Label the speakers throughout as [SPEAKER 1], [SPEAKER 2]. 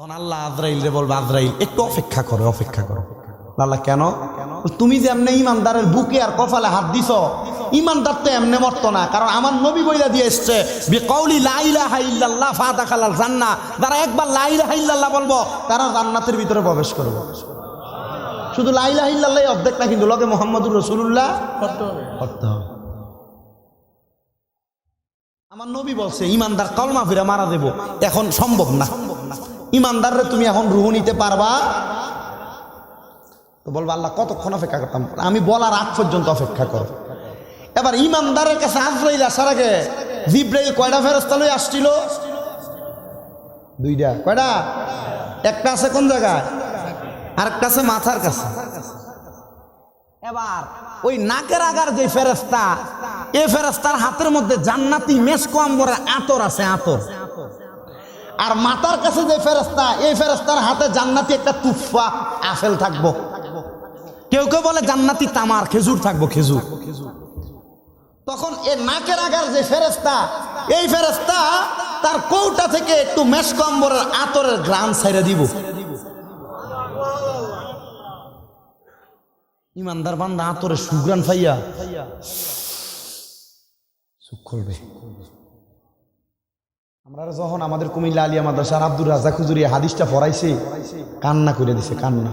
[SPEAKER 1] তখন আল্লাহ আজরাইল রে বলবে, আজরাইল, একটু অপেক্ষা করো অপেক্ষা করো। আল্লাহ কেন? তুমি যে এমনি ইমানদারের বুকে আর কপালে হাত দিছ, ইমানদার তো এমনি মরত না, কারণ আমার নবী বইলা দিয়ে এসছে বিকৌলি লাইলাহা ইল্লাল্লাহ ফাদা খালাল জান্না যারা একবার লাইলাহা ইল্লাল্লাহ বলব, তারা জান্নাতের ভিতরে প্রবেশ করবে। শুধু লাইলাহা ইল্লাল্লাহ অর্ধেক না, কিন্তু লগে মোহাম্মদুর রসুল্লাহ আমার নবী বলছে, ইমানদার কলমা ফিরে মারা দেব, এখন সম্ভব না। ইমানদাররে তুমি এখন রুহ নিতে পারবা? তো বলব, আল্লাহ, কতক্ষণ অপেক্ষা করতাম? আমি বলার আগ পর্যন্ত অপেক্ষা কর। এবার ইমানদারের কাছে আজরাইল আসার আগে জিব্রাইল কয়টা ফেরস্তা লই আসছিল? দুইটা। কয়টা? একটা আছে কোন জায়গায়? আরেকটা আছে মাথার কাছে। এবার ওই নাকের আগার যে ফেরেস্তা এই ফেরেস্তার হাতের মধ্যে জান্নাতি মেসকো আম্বরের আতর আছে, আতর। আর মাথার কাছে যে ফেরেস্তা এই ফেরেস্তার হাতে জান্নাতি একটা তুফা আপেল থাকব। কেউ কেউ বলে জান্নাতি তামার খেজুর থাকব, খেজুর। তখন এই নাকের আগার যে ফেরেস্তা এই ফেরেস্তা তার কৌটা থেকে একটু মেসকম্বরের আতরের গ্রাম ছেড়ে দিব। ইমানদার বান্দা আতরের সুগ্রান ফাইয়া সুখ করবে। আমরা যখন আমাদের কুমিল্লা আলিয়া মাদ্রাসার আব্দুর রাজা খুজুরি হাদিসটা পড়াইছে, কান্না করে দিছে, কান্না।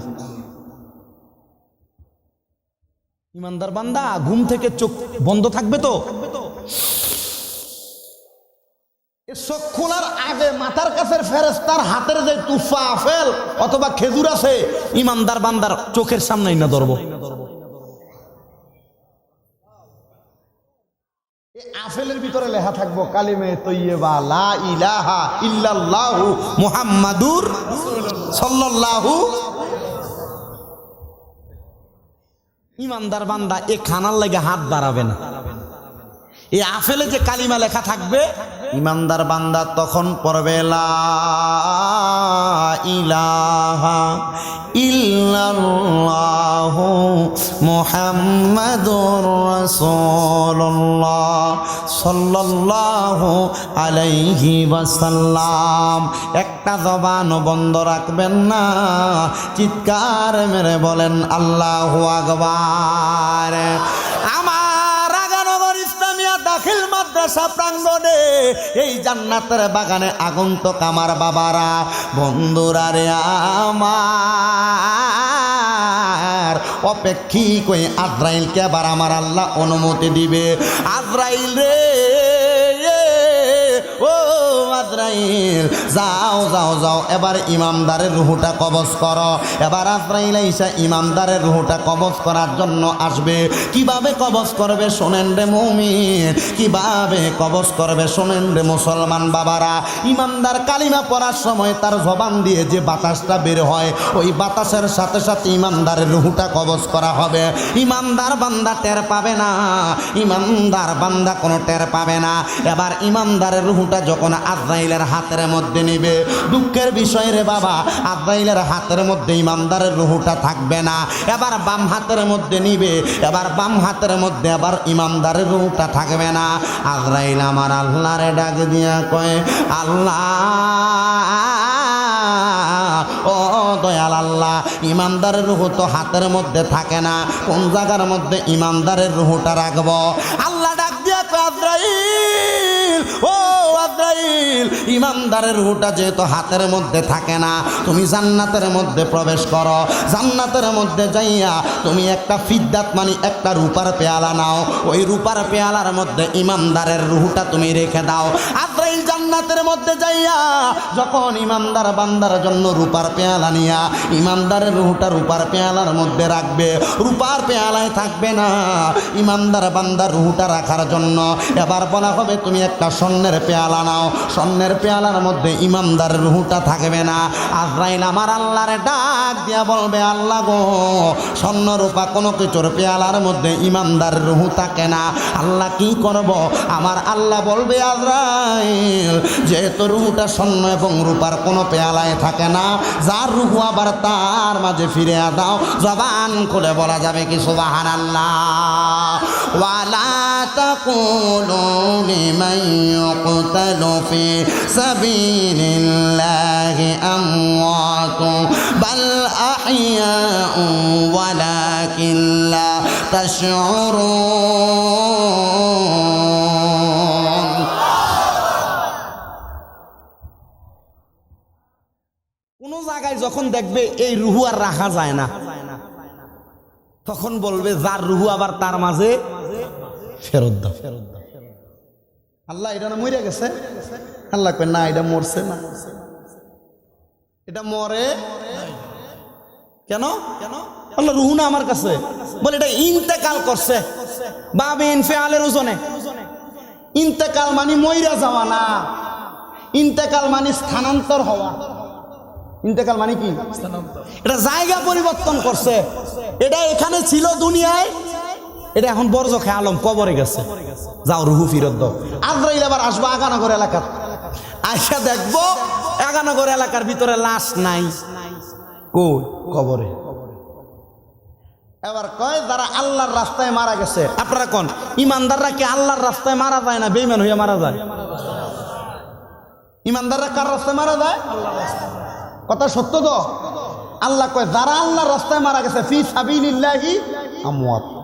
[SPEAKER 1] ইমানদার বান্দা, ঘুম থেকে চোখ বন্ধ থাকবে তো? চোখ খোলার আগে মাথার কাছের ফেরেস্তার হাতের যে তুফা আফেল অথবা খেজুর আছে, ইমানদার বান্দার চোখের সামনেই না ধরবো এই আফেলের ভিতরে লেখা থাকব, কালিমে তৈয়বা, লা ইলাহা ইল্লাল্লাহু মুহাম্মাদুর সাল্লাল্লাহু। ইমানদার বান্দা এ খানার লাগে হাত বাড়াবে না। এই আফেলে যে কালিমা লেখা থাকবে, ইমানদার বান্দা তখন পড়বে ইলাহা ইল্লাল্লাহু একটা জবান বন্ধ রাখবেন না, চিৎকার মেরে বলেন, আল্লাহু আকবার। আমার মাদ্রাসা প্রাঙ্গণে, এই জান্নাতের বাগানে আগন্তক আমার বাবারা। বন্ধুরা রে আমার, অপেক্ষিক ওই আজরাইলকে আবার আমার আল্লাহ অনুমতি দিবে। আজরাইল রে, ও আজরাইল যাও যাও যাও, এবার ইমামদারের রুহুটা কবজ করো। এবার আজরাইল আইসা ইমামদারের রুহুটা কবজ করার জন্য আসবে। কীভাবে কবজ করবে শোনেন রে মৌমিন? কীভাবে কবজ করবে শোনেন রে মুসলমান বাবারা? ইমামদার কালিমা পড়ার সময় তার জবান দিয়ে যে বাতাসটা বের হয়, ওই বাতাসের সাথে সাথে ইমামদারের রুহুটা কবজ করা হবে। ইমামদার বান্দা টের পাবে না। ইমামদার বান্দা কোনো টের পাবে না। এবার ইমামদারের রুহুটা যখন আজরাইলের হাতের মধ্যে নিবে। দুঃখের বিষয় রে বাবা আজরাইলের হাতের মধ্যে ইমানদারের রুহুটা থাকবে না। এবার বাম হাতের মধ্যে নিবে, এবার বাম হাতের মধ্যে আবার ইমানদারের রুহুটা থাকবে না। আজরাইল আমার আল্লাহরে ডাক দিয়া কয়, আল্লাহ, ও দয়াল আল্লাহ, ইমানদারের রুহু তো হাতের মধ্যে থাকে না। কোন জায়গার মধ্যে ইমানদারের রুহুটা রাখব? আল্লাহ ডাক দিয়া কয় আজরাইল ও আজরাইল ইমানদারের রুহুটা যেহেতু হাতের মধ্যে থাকে না, তুমি জান্নাতের মধ্যে প্রবেশ করো। জান্নাতের মধ্যে যাইয়া তুমি একটা ফিদ্দাত মানে একটা রূপার পেয়ালা নাও। ওই রূপার পেয়ালার মধ্যে ইমানদারের রুহুটা তুমি রেখে দাও। আজরাইল জান্নাতের মধ্যে যাইয়া যখন ইমানদার বান্দার জন্য রূপার পেয়ালা নিয়া, ইমানদারের রুহুটা রূপার পেয়ালার মধ্যে রাখবে। রূপার পেয়ালায় থাকবে না ইমানদার বান্দার রুহুটা রাখার জন্য। এবার বলা হবে, তুমি একটা স্বর্ণের পেয়ালা নাও স্বর্ণের পেয়ালার মধ্যে ইমানদারের রুহুটা থাকবে না। আজরাইল আমার আল্লাহর ডাক দিয়া বলবে, আল্লাহ গো স্বর্ণ রূপা কোনো কিছুর পেয়ালার মধ্যে ইমানদার রুহু থাকে না। আল্লাহ কি করব? আমার আল্লাহ বলবে, আজরাইল, যেহেতু রুহুটা স্বর্ণ এবং রূপার কোনো পেয়ালায় থাকে না, যার রুহু আবার তার মাঝে ফিরে দাও। জবান খুলে বলা যাবে কি সুবাহান আল্লাহ ওয়ালা তাকুলু লিমান يقتل في سبيل الله أموات بل أحياء ولكن لا تشعرون
[SPEAKER 2] কোন জায়গায় যখন দেখবে এই রুহু আর রাখা যায় না তখন বলবে যার রুহু আবার তার মাঝে ফেরত দাও। ফেরত দাও আল্লাহ এটা না মরে গেছে? আল্লাহ কয় না এটা মরছে না। এটা মরে কেন? কেন আল্লাহ রুহু না আমার কাছে। বলে এটা ইন্তেকাল করছে। বাবে ইনফেআলের ওজনে। ইন্তেকাল মানে মইরা যাওয়া না। ইন্তেকাল মানে স্থানান্তর হওয়া। ইন্তেকাল মানে কি? এটা জায়গা পরিবর্তন করছে। এটা এখানে ছিল দুনিয়ায় এটা এখন বড় চোখে আলম কবরে গেছে। যাও রুহু ফিরত দাও। আজরাইল আবার আসব আগানগর এলাকার। আইসা দেখব আগানগর এলাকার ভিতরে লাশ নাই। কই? কবরে। এবার কয়, যারা আল্লাহর রাস্তায় মারা গেছে। আপনারা কোন? ইমানদাররা কি আল্লাহর রাস্তায় মারা যায় না বেইমান হইয়া মারা যায়? ইমানদাররা কার রাস্তায় মারা যায়? কথা সত্য তো? আল্লাহ কয়, যারা আল্লাহর রাস্তায় মারা গেছে, ফি সাবিলিল্লাহি আমওয়াত।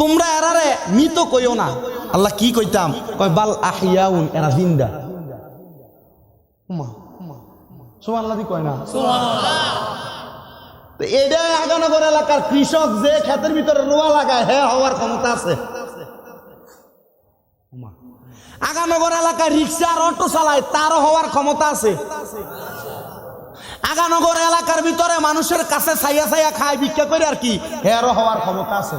[SPEAKER 2] তোমরা এরারে মৃত কইও না। আল্লাহ কি কইতাম? কয়, বাল আহিয়াউন, এরা জিন্দা। কয় না? আগানগর এলাকার কৃষক যে ক্ষেতের ভিতরে রোয়া লাগায় হ্যাঁ হওয়ার ক্ষমতা আছে। আগানগর এলাকায় রিক্সা আর অটো চালায়, তারও হওয়ার ক্ষমতা আছে। আগানগর এলাকার ভিতরে মানুষের কাছে ছাইয়া ছাইয়া খায়, ভিক্ষা করে আর কি হেরও হওয়ার ক্ষমতা আছে।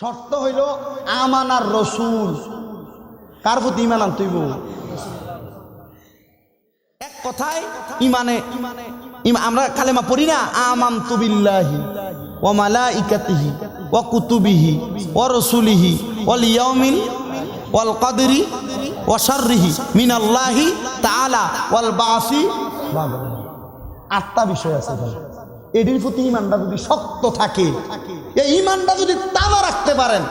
[SPEAKER 2] শর্ত হইল আমানার রসুল। কার প্রতি ইমান আনতইব এক কথায়, ইমানে, ইমা- আমরা কালেমা পড়ি না আমাম তুবিল্লাহি ও মালাইকাতিহি ও কুতুবিহি ও রসুলিহি ওল ইয়াউমিল ওয়াল কদরি ও শাররিহি মিনাল্লাহি তাআলা ওয়াল বাসি। আটটা বিষয় আছে এটির প্রতি ইমানটা যদি শক্ত থাকে এই ইমানটা যদি তাজা রাখতে পারেন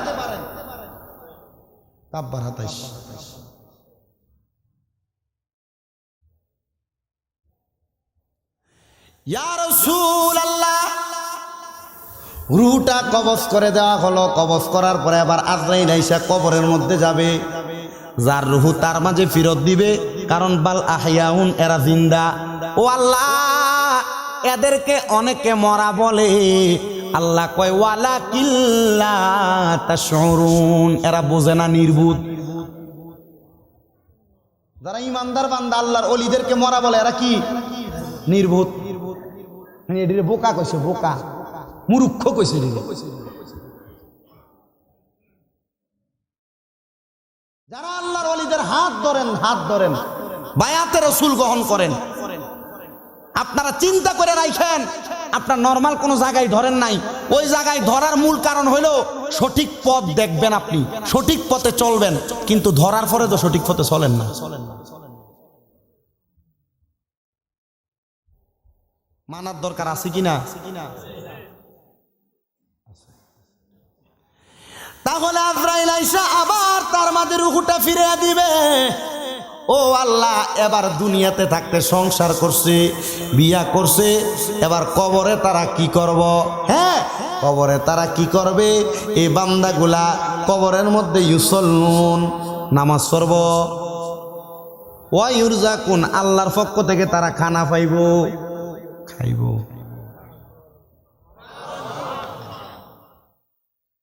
[SPEAKER 2] রুটা কবজ করে দেওয়া হলো। কবজ করার পরে আবার আজরাইল আইসা কবরের মধ্যে যাবে। যার রুহু তার মাঝে ফিরত দিবে। কারণ বাল আহিয়াউন, এরা জিন্দা। ও আল্লাহ, এদেরকে অনেকে মরা বলে। আল্লাহ কয়, ওয়ালা কিল্লা তাশউরুন। এরা বোঝে না, নির্বুধ। যারা ইমানদার বান্দা, আল্লাহর অলিদেরকে মরা বলে, এরা কি? নির্ভূত মানে এটিরে বোকা কইছে, বোকা। মুরুক্ষ কইছে যারা আল্লাহর অলিদের হাত ধরেন হাত ধরেন, বায়াতে রসুল গ্রহণ করেন। আপনারা চিন্তা করে রাখেন আপনার নর্মাল কোনো জায়গায় ধরেন নাই। ওই জায়গায় ধরার মূল কারণ হইল সঠিক পথ দেখবেন আপনি। সঠিক পথে চলবেন। কিন্তু ধরার পরে তো সঠিক পথে চলেন না। মানার দরকার আছে কিনা? তাহলে আজরাইল আইসা আবার তার মাঝে রুহুটা ফিরে দিবে। ও আল্লাহ, এবার দুনিয়াতে থাকতে সংসার করছে, বিয়া করছে, এবার কবরে তারা কি করব? হ্যাঁ কবরে তারা কি করবে? এই বান্দাগুলা কবরের মধ্যে ইউসল্লুন নামাজ পড়ব। কোন আল্লাহর পক্ষ থেকে তারা খানা পাইব। খাইব।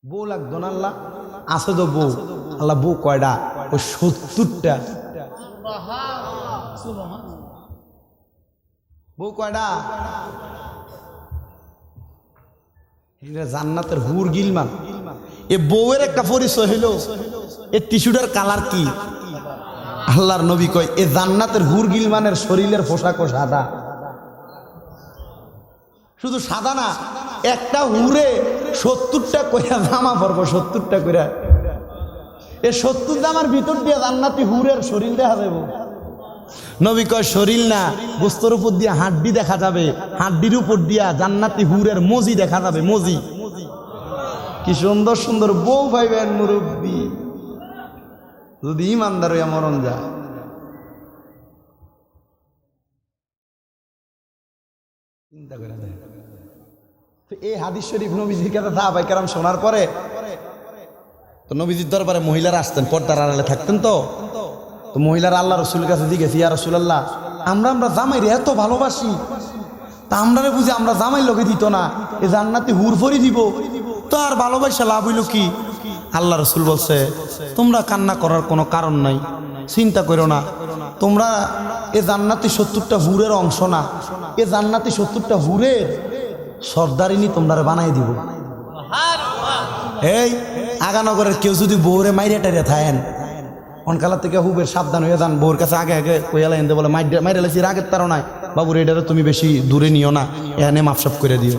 [SPEAKER 2] বউ লাগতো না আল্লাহ? আছে তো বউ। আল্লাহ বউ কয়টা ওই সত্তরটা। বউ কয়টা জান্নাতের হুর গিলমান। এ বউয়ের একটা পরিচয় হইল, এ টিস্যুটার কালার কি? আল্লাহর নবী কয়, এ জান্নাতের হুর গিলমানের শরীরের পোশাকও সাদা। শুধু সাদা না, একটা হুরে সত্তরটা কইরা জামা পরবো, সত্তরটা কইরা। এ সত্তর জামার ভিতর দিয়ে জান্নাতি হুরের শরীর দেখা যাব নবী কয়, শরীর না, বস্তুর উপর দিয়ে হাড্ডি দেখা যাবে। হাড্ডির উপর দিয়া জান্নাতি হুরের মজি দেখা যাবে, মজি। কি সুন্দর সুন্দর বউ পাইবেন মুরব্বী। যদি ইমানদার হইয়া মরণ যায়। চিন্তা করে দেখ তো এই হাদিস শরীফ নবীজির কাছে সাহাবাই কারাম শোনার পরে, তো নবীজির দরবারে মহিলারা আসতেন, পর্দার আড়ালে থাকতেন তো। তো মহিলারা আল্লাহ রসুলের কাছে জিজ্ঞেস ইয়া রসুলাল্লাহ আমরা আমরা জামাইরে এত ভালোবাসি। তা আমরা বুঝি আমরা জামাই লোকে দিত না এ জান্নাতে হুর ফরি দিব। তো আর ভালোবাসা লাভ হইল কি? আল্লাহ রসুল বলছে তোমরা কান্না করার কোনো কারণ নাই চিন্তা করো না। তোমরা এ জান্নাতি সত্তরটা হুরের অংশ না এ জান্নাতি সত্তরটা হুরের সর্দারিনী তোমরা বানাই দিব। এই আগানগরের কেউ যদি বৌরে মাইরে টাইরে থাকেন অনকালা থেকে হুবের সাবধান হয়ে যান। বউর কাছে আগে আগে কইয়ালা এনতে বলে, মাইরে মাইরে লাইছি রাগের তারও নাই। বাবু রেডারে তুমি বেশি দূরে নিও না। এনে মাপসাপ করে দিও।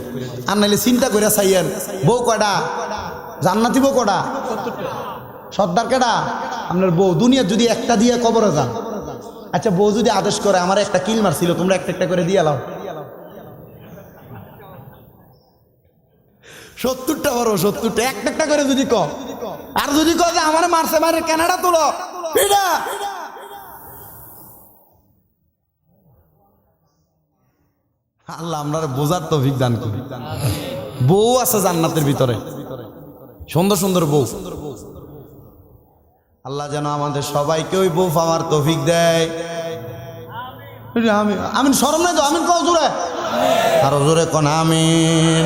[SPEAKER 2] আর নাইলে চিন্তা করে চাইয়েন, বউ কয়টা জান্নাতি বউ কটা সর্দার কেডা? আপনার বউ, দুনিয়ার যদি একটা দিয়ে কবরে যান। আচ্ছা বউ যদি আদেশ করে, আমার একটা কিল মারছিল, তোমরা একটা একটা করে দিয়ে লাও। সত্তরটা বড়, সত্তরটা। একটা একটা করে যদি ক আর যদি ক আমার মারছে, মারে কেনাডা তুলো। এটা আল্লাহ আমরা বোঝার তো দান করি। বউ আছে জান্নাতের ভিতরে। সুন্দর সুন্দর বউ। আল্লাহ যেন আমাদের সবাইকে ওই বউ পাওয়ার তৌফিক দেয়। আমি আমি সরম নাই তো? আমিন কও জোরে। আরও জোরে কোন, আমিন।